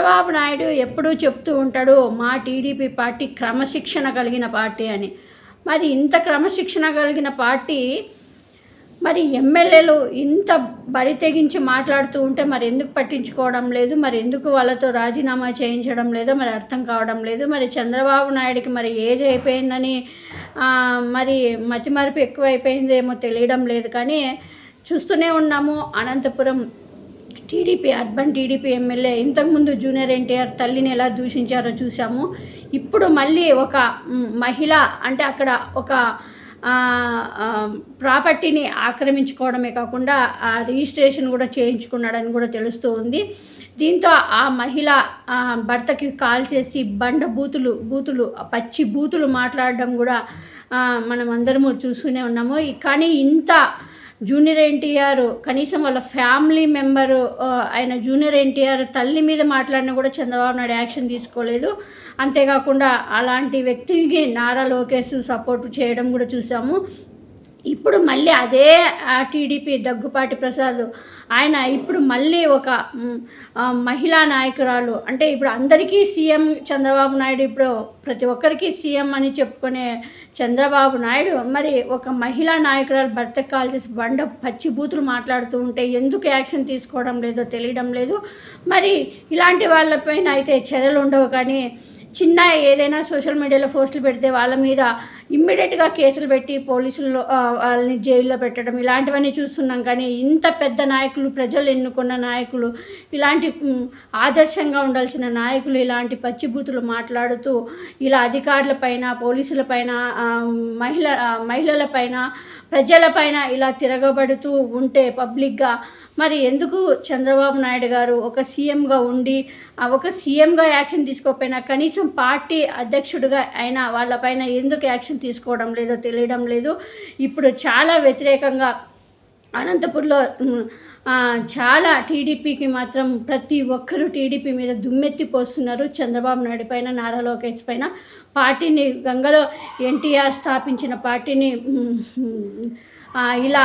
చంద్రబాబు నాయుడు ఎప్పుడూ చెప్తూ ఉంటాడు మా టీడీపీ పార్టీ క్రమశిక్షణ కలిగిన పార్టీ అని. మరి ఇంత క్రమశిక్షణ కలిగిన పార్టీ మరి ఎమ్మెల్యేలు ఇంత బరి తెగించి మాట్లాడుతూ ఉంటే మరి ఎందుకు పట్టించుకోవడం లేదు? మరి ఎందుకు వాళ్ళతో రాజీనామా చేయించడం లేదో? మరి అర్థం కావడం లేదు? మరి చంద్రబాబు నాయుడికి మరి ఏజ్ అయిపోయిందని మరి మతిమరుపు ఎక్కువ అయిపోయిందేమో తెలియడం లేదు. కానీ చూస్తూనే ఉన్నాము Anantapuram TDP urban TDP MLA ఇంతకుముందు జూనియర్ ఎన్టీఆర్ తల్లిని ఎలా దూషించారో చూసాము ఇప్పుడు మళ్ళీ ఒక మహిళ అంటే అక్కడ ఒక ప్రాపర్టీని ఆక్రమించుకోవడమే కాకుండా ఆ రిజిస్ట్రేషన్ కూడా చేయించుకున్నాడని కూడా తెలుస్తూ ఉంది. దీంతో ఆ మహిళ భర్తకి కాల్ చేసి బండ బూతులు బూతులు పచ్చి బూతులు మాట్లాడడం కూడా మనం అందరము చూస్తూనే ఉన్నాము. కానీ ఇంత జూనియర్ ఎన్టీఆర్ కనీసం వాళ్ళ ఫ్యామిలీ మెంబరు ఆయన జూనియర్ ఎన్టీఆర్ తల్లి మీద మాట్లాడినా కూడా చంద్రబాబు నాయుడు యాక్షన్ తీసుకోలేదు. అంతేకాకుండా అలాంటి వ్యక్తికి నారా లోకేష్ సపోర్ట్ చేయడం కూడా చూసాము. ఇప్పుడు మళ్ళీ అదే ఆ టీడీపీ దగ్గుపాటి ప్రసాద్ ఆయన ఇప్పుడు మళ్ళీ ఒక మహిళా నాయకురాలు. అంటే ఇప్పుడు అందరికీ సీఎం చంద్రబాబు నాయుడు ఇప్పుడు ప్రతి ఒక్కరికి సీఎం అని చెప్పుకునే చంద్రబాబు నాయుడు మరి ఒక మహిళా నాయకురాలు భర్త కాల్ చేసి బండ పచ్చి బూతులు మాట్లాడుతూ ఉంటే ఎందుకు యాక్షన్ తీసుకోవడం లేదో తెలియడం లేదు. మరి ఇలాంటి వాళ్ళపైన అయితే చర్యలు ఉండవు కానీ చిన్న ఏదైనా సోషల్ మీడియాలో పోస్టులు పెడితే వాళ్ళ మీద ఇమ్మీడియట్గా కేసులు పెట్టి పోలీసులు వాళ్ళని జైల్లో పెట్టడం ఇలాంటివన్నీ చూస్తున్నాం. కానీ ఇంత పెద్ద నాయకులు ప్రజలు ఎన్నుకున్న నాయకులు ఇలాంటి ఆదర్శంగా ఉండాల్సిన నాయకులు ఇలాంటి పచ్చిబూతులు మాట్లాడుతూ ఇలా అధికారులపైన పోలీసులపైన మహిళ మహిళలపైన ప్రజలపైన ఇలా తిరగబడుతూ ఉంటే పబ్లిక్గా మరి ఎందుకు చంద్రబాబు నాయుడు గారు ఒక సీఎంగా ఉండి ఆ ఒక సీఎంగా యాక్షన్ తీసుకోకపోయినా కనీసం పార్టీ అధ్యక్షుడిగా అయినా వాళ్ళపైన ఎందుకు యాక్షన్ తీసుకోవడం లేదో తెలియడం లేదు. ఇప్పుడు చాలా వ్యతిరేకంగా అనంతపూర్లో చాలా టీడీపీకి మాత్రం ప్రతి ఒక్కరూ టీడీపీ మీద దుమ్మెత్తి పోస్తున్నారు. చంద్రబాబు నాయుడు పైన నారా లోకేష్ పైన. పార్టీని గంగలో ఎన్టీఆర్ స్థాపించిన పార్టీని ఇలా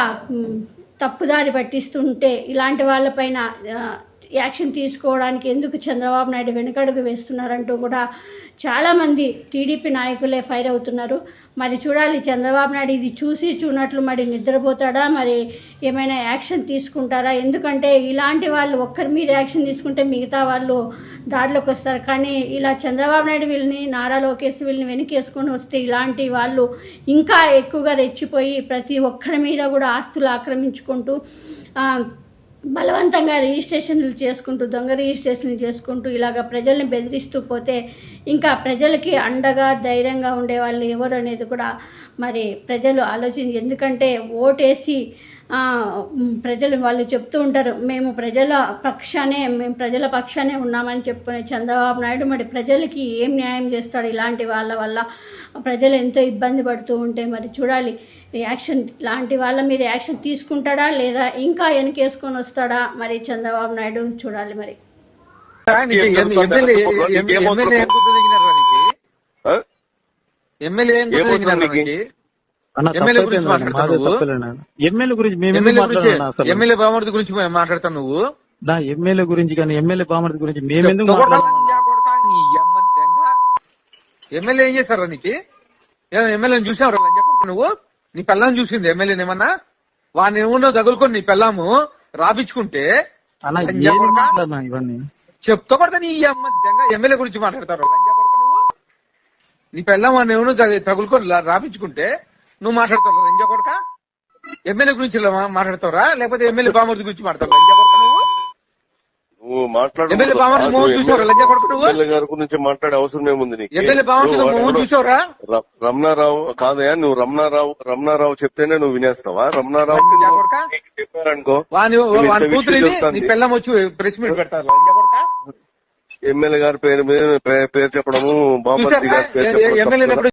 తప్పుదారి పట్టిస్తుంటే ఇలాంటి వాళ్ళపైన యాక్షన్ తీసుకోవడానికి ఎందుకు చంద్రబాబు నాయుడు వెనుకడుగు వేస్తున్నారంటూ కూడా చాలామంది టీడీపీ నాయకులే ఫైర్ అవుతున్నారు. మరి చూడాలి చంద్రబాబు నాయుడు ఇది చూసి చూనట్లు మరి నిద్రపోతాడా? మరి ఏమైనా యాక్షన్ తీసుకుంటారా? ఎందుకంటే ఇలాంటి వాళ్ళు ఒక్కరి మీద యాక్షన్ తీసుకుంటే మిగతా వాళ్ళు దారిలోకి వస్తారు. కానీ ఇలా చంద్రబాబు నాయుడు వీళ్ళని నారా లోకేష్ వీళ్ళని వెనకేసుకొని వస్తే ఇలాంటి వాళ్ళు ఇంకా ఎక్కువగా రెచ్చిపోయి ప్రతి ఒక్కరి మీద కూడా ఆస్తులు ఆక్రమించుకుంటూ బలవంతంగా రిజిస్ట్రేషన్లు చేసుకుంటూ దొంగ రిజిస్ట్రేషన్లు చేసుకుంటూ ఇలాగ ప్రజల్ని బెదిరిస్తూ పోతే ఇంకా ప్రజలకి అండగా ధైర్యంగా ఉండే వాళ్ళు ఎవరు అనేది కూడా మరి ప్రజలు ఆలోచించి ఎందుకంటే ఓటేసి ప్రజలు వాళ్ళు చెప్తూ ఉంటారు మేము ప్రజల పక్షానే మేము ప్రజల పక్షానే ఉన్నామని చెప్పుకునే చంద్రబాబు నాయుడు మరి ప్రజలకి ఏం న్యాయం చేస్తాడు ఇలాంటి వాళ్ళ వల్ల? ప్రజలు ఎంతో ఇబ్బంది పడుతూ ఉంటే మరి చూడాలి యాక్షన్ ఇలాంటి వాళ్ళ మీద యాక్షన్ తీసుకుంటాడా లేదా ఇంకా వెనకేసుకొని వస్తాడా మరి చంద్రబాబు నాయుడు చూడాలి మరి. ఎమ్మెల్యే ఎమ్మెల్యే గురించి బామర్ది గురించి మాట్లాడతావు నువ్వు నా ఎమ్మెల్యే గురించి కానీ ఎమ్మెల్యే బామర్ది గురించి మేము ఎందుకు చెప్తా మాట్లాడాలి కొడతా, కొడతా, నీ అమ్మ దెంగ. ఎమ్మెల్యే ఏం చేశారా నీకు ఎమ్మెల్యేని చూసావు నువ్వు నీ పిల్లని చూసింది ఎమ్మెల్యేని ఏమన్నా వాడిని ఏమన్నా తగులుకొని నీ పిల్లము రాపించుకుంటే ఇవన్నీ చెప్తా నీ అమ్మ ఎమ్మెల్యే గురించి మాట్లాడతారు నీ పిల్లం వాడిని ఏమన్నా తగులుకొని రాపించుకుంటే నువ్వు మాట్లాడతావు లంజా కొడక? ఎమ్మెల్యే గురించి మాట్లాడతావురా? లేకపోతే ఎమ్మెల్యే బామర్ది గురించి మాట్లాడతావు? లంజా కొడక నువ్వు? నువ్వు మాట్లాడు ఎమ్మెల్యే బామర్ది మోహన్ చూసావురా? లంజా కొడుకు నువ్వు? ఎమ్మెల్యే గారి గురించి మాట్లాడే అవసరం ఏముంది నీకు? ఎమ్మెల్యే బామర్ది నువ్వు మోహన్ వాడు చూసావురా? రమణారావు కాదయా నువ్వు రమణారావు రమణారావు చెప్తేనే నువ్వు వినేస్తావా? రమణారావు చెప్పారనుకో వాని నువ్వు ఇంత వాని విషయం కూతురిని చెప్తాంది. నీ పిల్లం వచ్చి ప్రెస్ మీట్ పెడతారు. లంజా కొడక? ఎమ్మెల్యే గారి పేరు మీద పేరు చెప్పడము చెప్పడం ఎమ్మెల్యే?